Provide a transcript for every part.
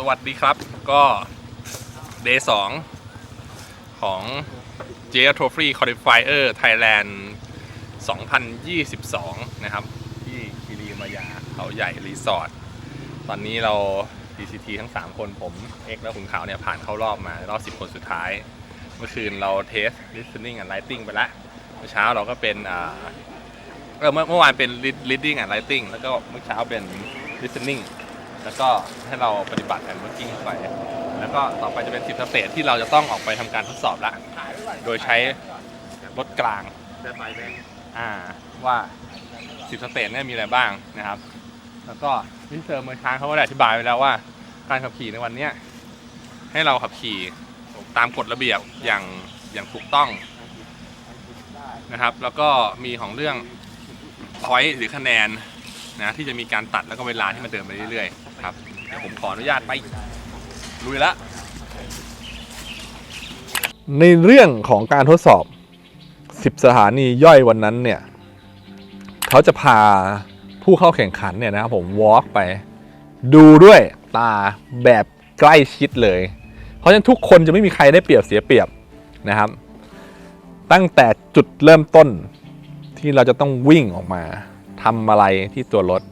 สวัสดีครับก็เดย์สองของ j Trophy Qualifier Thailand 2022 นะครับ ที่คิรีมายาเขาใหญ่รีสอร์ทตอนนี้เรา DCT ทั้ง 3 คนผมเอกและขุนขาวเนี่ย ผ่านเข้ารอบมารอบ 10 คนสุดท้าย เมื่อคืนเราเทส listening and lighting ไปแล้วเมื่อเช้าเราก็เป็นอ่าเออเมื่อเมื่อวานเป็น reading and lighting แล้วก็เมื่อเช้าเป็น listening แล้วก็ให้เราปฏิบัติ and working ไปแล้วก็ต่อไปจะเป็น10สเตจที่เราจะต้องออกไปทำการทดสอบละ โดยใช้รถกลางอ่าว่า10สเตจเนี่ยมีอะไรบ้างนะครับ แล้วก็พี่เซอร์เมื่อช้างเขาก็ได้อธิบายไปแล้วว่า การขับขี่ในวันเนี้ยให้เราขับขี่ตามกฎระเบียบอย่างอย่างถูกต้องนะครับ แล้วก็มีของเรื่อง point หรือคะแนน นะที่จะมีการตัดแล้วก็เวลาที่มันเดินไปเรื่อยๆครับเดี๋ยวผมขออนุญาตไปลุยละ ในเรื่องของการทดสอบ 10 สถานีย่อยวันนั้นเนี่ย เขาจะพาผู้เข้าแข่งขันเนี่ยนะครับผมวอล์กไป ดูด้วยตาแบบใกล้ชิดเลย เพราะฉะนั้นทุกคนจะไม่มีใครได้เปรียบเสียเปรียบนะครับ ตั้งแต่จุดเริ่มต้นที่เราจะต้องวิ่งออกมา ทำอะไรที่ตัวรถ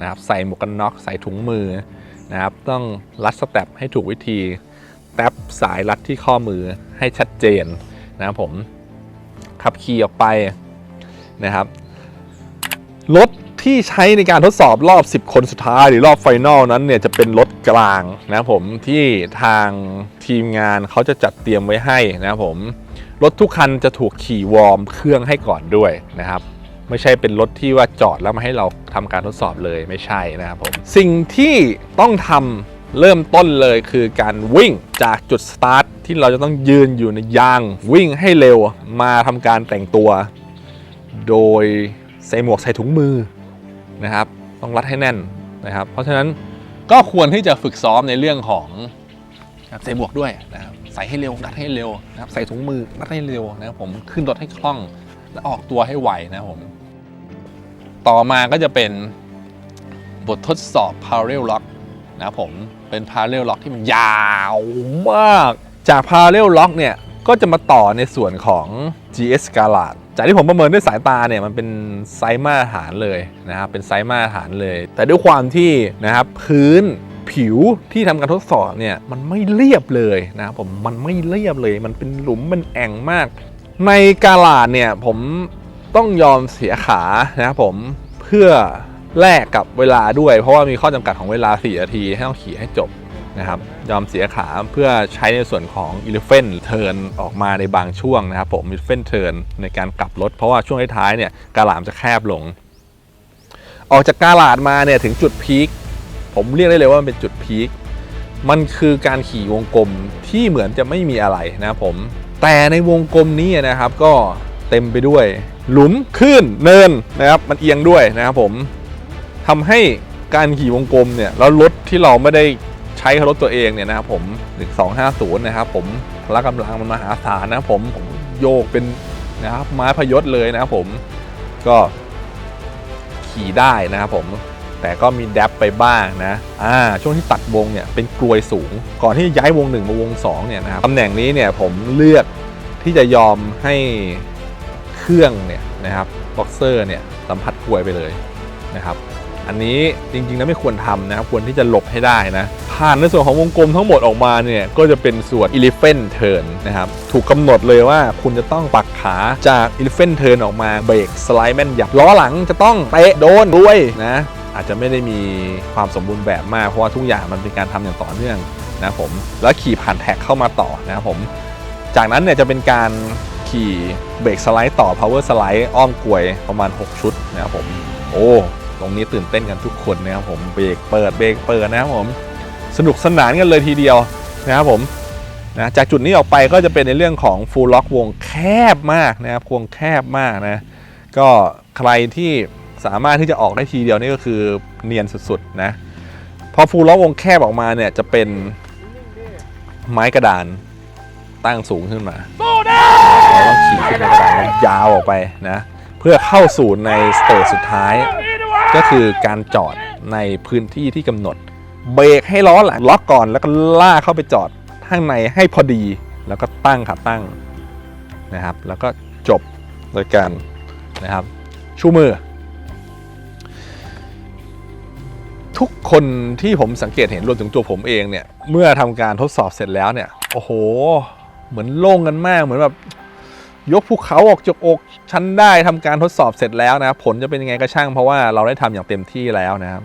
นะครับใส่หมวกกันน็อกใส่ถุงมือนะครับต้องรัดสเต็ปให้ถูกวิธีแท็บสายรัดที่ข้อมือให้ชัดเจนนะครับผมขับขี่ออกไปนะครับรถที่ใช้ในการทดสอบรอบ 10 คนสุดท้ายหรือรอบไฟนอลนั้นเนี่ยจะเป็นรถกลางนะครับผมที่ทางทีมงานเขาจะจัดเตรียมไว้ให้นะครับผมรถทุกคันจะถูกขี่วอร์มเครื่องให้ก่อนด้วยนะครับ ไม่ใช่เป็นรถที่ว่าจอดแล้วมาให้เราทำการทดสอบเลยไม่ใช่นะครับผมสิ่งที่ต้องทำเริ่มต้นเลยคือการวิ่งจากจุดสตาร์ทที่เราจะต้องยืนอยู่ในยาง วิ่งให้เร็วมาทำการแต่งตัว โดยใส่หมวกใส่ถุงมือนะครับ ต้องรัดให้แน่นนะครับ เพราะฉะนั้นก็ควรที่จะฝึกซ้อมในเรื่องของใส่หมวกด้วยนะครับใส่ให้เร็วรัดให้เร็วนะครับใส่ถุงมือรัดให้เร็วนะครับผมขึ้นรถให้คล่องและออกตัวให้ไวนะครับผม ต่อมาก็จะเป็นบททดสอบ parallel lock นะผมเป็น parallel lock ที่มันยาวมาก จาก parallel lock เนี่ยก็จะมาต่อในส่วนของ GS g a l a d จากที่ผมประเมินด้วยสายตาเนี่ยมันเป็นไซส์มาตรฐานเลยนะครับเป็นไซส์มาตรฐานเลย แต่ด้วยความที่นะครับพื้นผิวที่ทำการทดสอบเนี่ยมันไม่เรียบเลยนะครับผมมันไม่เรียบเลย มันเป็นหลุมมันแอ่งมาก ในกาลาดเนี่ยผม ต้องยอมเสียขานะครับผมเพื่อแลกกับเวลาด้วย เพราะว่ามีข้อจำกัดของเวลา 4 นาทีให้ต้องขี่ให้จบนะครับยอมเสียขาเพื่อใช้ในส่วนของ Elephant Turn ออกมาในบางช่วงนะครับผม Elephant Turn ในการกลับรถ เพราะว่าช่วงท้ายๆเนี่ยกาลามจะแคบลง ออกจากกาลาดมาเนี่ยถึงจุดพีคผมเรียกได้เลยว่ามันเป็นจุดพีคมันคือการขี่วงกลมที่เหมือนจะไม่มีอะไรนะครับผมแต่ในวงกลมนี้นะครับก็เต็มไปด้วย หลุมขึ้นเนินนะครับมันเอียงด้วยนะครับผมทำให้การขี่วงกลมเนี่ยแล้วรถที่เราไม่ได้ใช้รถตัวเองเนี่ยนะครับผม1250นะครับผมพละกำลังมันมหาศาลนะครับผมผมโยกเป็นนะครับไม้พยศเลยนะครับผมก็ขี่ได้นะครับผมแต่ก็มีแดบไปบ้างนะอ่าช่วงที่ตัดวงเนี่ยเป็นกลวยสูง ก่อนที่จะย้ายวง1มาวง2เนี่ยนะครับตำแหน่งนี้เนี่ยผมเลือกที่จะยอมให้ เครื่องเนี่ยนะครับบ็อกเซอร์เนี่ยสัมผัสกลวยไปเลยนะครับอันนี้จริงๆแล้วไม่ควรทำนะครับควรที่จะหลบให้ได้นะผ่านในส่วนของวงกลมทั้งหมดออกมาเนี่ยก็จะเป็นส่วน elephant turn นะครับถูกกำหนดเลยว่าคุณจะต้องปักขาจาก elephant turn ออกมาเบรกสไลด์แม่นยำล้อหลังจะต้องเตะโดนด้วยนะอาจจะไม่ได้มีความสมบูรณ์แบบมาก เพราะว่าทุกอย่างมันเป็นการทำอย่างต่อเนื่องนะผมแล้วขี่ผ่านแท็กเข้ามาต่อนะครับผม จากนั้นเนี่ยจะเป็นการ ขี่เบรกสไลด์ต่อ power สไลด์อ้อมกลวยประมาณ 6 ชุดนะครับผม โอ้ ตรงนี้ตื่นเต้นกันทุกคนนะครับผม เบรกเปิดเบรกเปิดนะครับผม สนุกสนานกันเลยทีเดียวนะครับผมนะจากจุดนี้ออกไปก็จะเป็นในเรื่องของ full lock วงแคบมากนะครับวงแคบมากนะ ก็ใครที่สามารถที่จะออกได้ทีเดียวนี่ก็คือเนียนสุดๆนะ พอฟูลล็อกวงแคบออกมาเนี่ยจะเป็นไม้กระดานตั้งสูงขึ้นมา เราต้องขี่ขึ้นไม้กระดานยาวออกไปนะเพื่อเข้าสู่ในสเตจสุดท้าย ก็คือการจอดในพื้นที่ที่กำหนด เบรกให้ล้อหลังล็อกก่อนแล้วก็ล่าเข้าไปจอดข้างในให้พอดีแล้วก็ตั้งขาตั้งนะครับ แล้วก็จบโดยการนะครับชูมือ ทุกคนที่ผมสังเกตเห็นรวมถึงตัวผมเองเนี่ย เมื่อทำการทดสอบเสร็จแล้วเนี่ย โอ้โห เหมือนโล่งกันมากเหมือนแบบ ยกภูเขาออกจากอกฉันได้ทำการทดสอบเสร็จแล้วนะครับผลจะเป็นยังไงก็ช่างเพราะว่าเราได้ทำอย่างเต็มที่แล้วนะครับ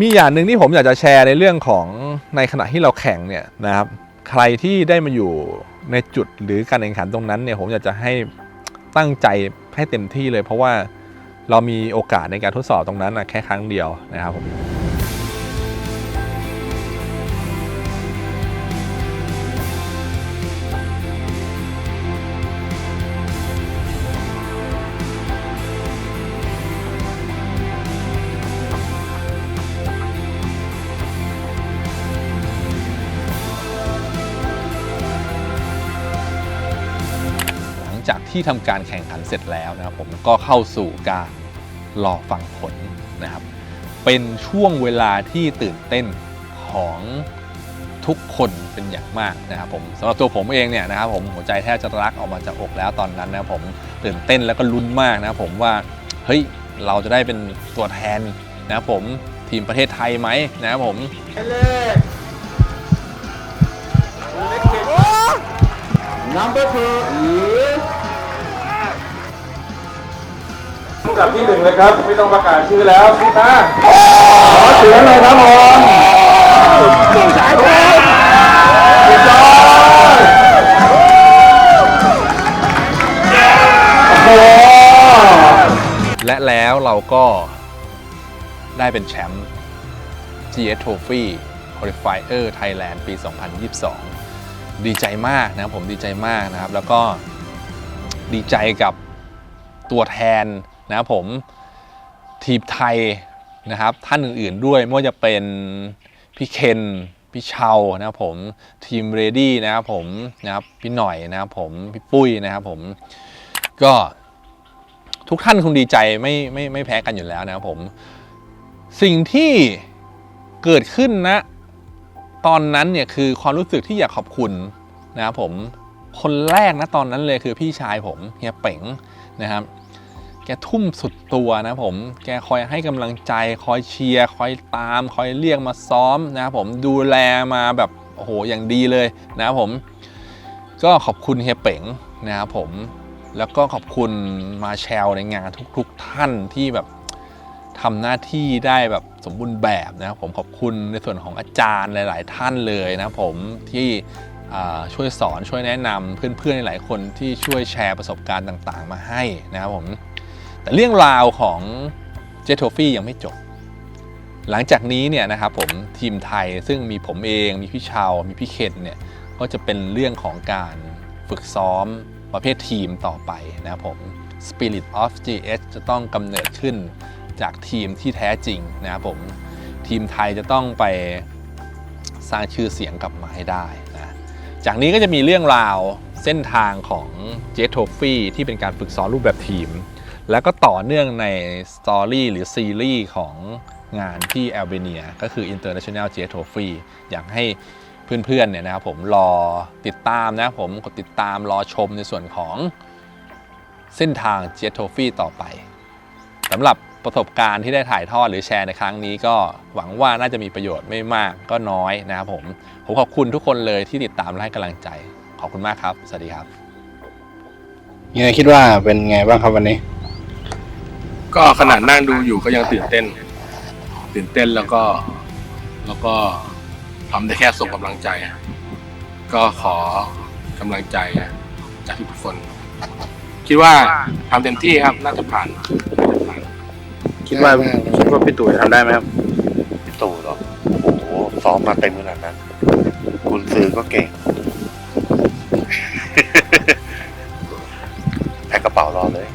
มีอย่างหนึ่งที่ผมอยากจะแชร์ในเรื่องของในขณะที่เราแข่งเนี่ยนะครับ ใครที่ได้มาอยู่ในจุดหรือการแข่งขันตรงนั้นเนี่ยผมอยากจะให้ตั้งใจให้เต็มที่เลย เพราะว่าเรามีโอกาสในการทดสอบตรงนั้นนะแค่ครั้งเดียวนะครับผม ที่ทำการแข่งขันเสร็จแล้วนะครับผมก็เข้าสู่การรอฟังผลนะครับ เป็นช่วงเวลาที่ตื่นเต้นของทุกคนเป็นอย่างมากนะครับผมสำหรับตัวผมเองเนี่ยนะครับผมหัวใจแทบจะรักออกมาจากอกแล้วตอนนั้นนะผมตื่นเต้นแล้วก็ลุ้นมากนะผมว่าเฮ้ยเราจะได้เป็นตัวแทนนะผมทีมประเทศไทยไหมนะครับผม Number two is ลำดับที่หนึ่งเลยครับ ไม่ต้องประกาศชื่อแล้วพี่ตาขอเสียงเลยครับผมสุดยอดโอ้โหและแล้วเราก็ได้เป็นแชมป์ GS Trophy Qualifier Thailand ปี 2022 ดีใจมากนะครับผมดีใจมากนะครับ แล้วก็ดีใจกับตัวแทน นะครับผมทีมไทยนะครับท่านอื่นๆด้วยไม่ว่าจะเป็นพี่เคนพี่เชานะครับผมทีมเรดี้นะครับผมนะครับพี่หน่อยนะครับผมพี่ปุ้ยนะครับผมก็ทุกท่านคงดีใจไม่ไม่ไม่แพ้กันอยู่แล้วนะครับผมสิ่งที่เกิดขึ้นนะตอนนั้นเนี่ยคือความรู้สึกที่อยากขอบคุณนะครับผมคนแรกนะตอนนั้นเลยคือพี่ชายผมเฮียเป๋งนะครับ แกทุ่มสุดตัวนะผม แกคอยให้กำลังใจ คอยเชียร์ คอยตาม คอยเรียกมาซ้อมนะครับผม ดูแลมาแบบโอ้โห อย่างดีเลยนะผม ก็ขอบคุณเฮียเป๋งนะครับผม แล้วก็ขอบคุณมาแชลในงานทุกๆทท่านที่แบบทำหน้าที่ได้แบบสมบูรณ์แบบนะครับผมขอบคุณในส่วนของอาจารย์หลาย ๆ ท่านเลยนะผมที่ช่วยสอนช่วยแนะนำเพื่อนๆหลายคนที่ช่วยแชร์ประสบการณ์ต่าง ๆ มาให้นะครับผม แต่เรื่องราวของเจทโทฟี่ยังไม่จบ หลังจากนี้เนี่ยนะครับผมทีมไทยซึ่งมีผมเองมีพี่ชาวมีพี่เคนเนี่ยก็จะเป็นเรื่องของการฝึกซ้อมประเภททีมต่อไปนะครับผม Spirit of GS จะต้องกำเนิดขึ้นจากทีมที่แท้จริงนะครับผมทีมไทยจะต้องไปสร้างชื่อเสียงกลับมาให้ได้นะจากนี้ก็จะมีเรื่องราวเส้นทางของ j e t t r o p h y ที่เป็นการฝึกซ้อมรูปแบบทีม แล้วก็ต่อเนื่องในสตอรี่หรือซีรีส์ของงานที่แอลเบเนีย ก็คือ International Jet Trophy อยากให้เพื่อนๆเนี่ยนะครับผมรอติดตามนะผมกดติดตามรอชมในส่วนของเส้นทาง Jet Trophy ต่อไปสำหรับประสบการณ์ที่ได้ถ่ายทอดหรือแชร์ในครั้งนี้ก็หวังว่าน่าจะมีประโยชน์ไม่มากก็น้อยนะครับผม ผมขอบคุณทุกคนเลยที่ติดตามและให้กำลังใจ ขอบคุณมากครับ สวัสดีครับยังไงคิดว่าเป็นไงบ้างครับวันนี้ ก็ขนาดนั่งดูอยู่ก็ยังตื่นเต้น ตื่นเต้นแล้วก็แล้วก็ทำได้แค่ส่งกำลังใจ ก็ขอกำลังใจจากทุกคน คิดว่าทำเต็มที่ครับน่าจะผ่านน่าจะผ่านคิดว่าคิดว่าพี่ตุ๋ยทำได้ไหมครับพี่ตู่เหรอโอ้โหซ้อมมาเต็มขนาดนั้นคุณซื้อก็เก่ง แพ็คกระเป๋ารอเลย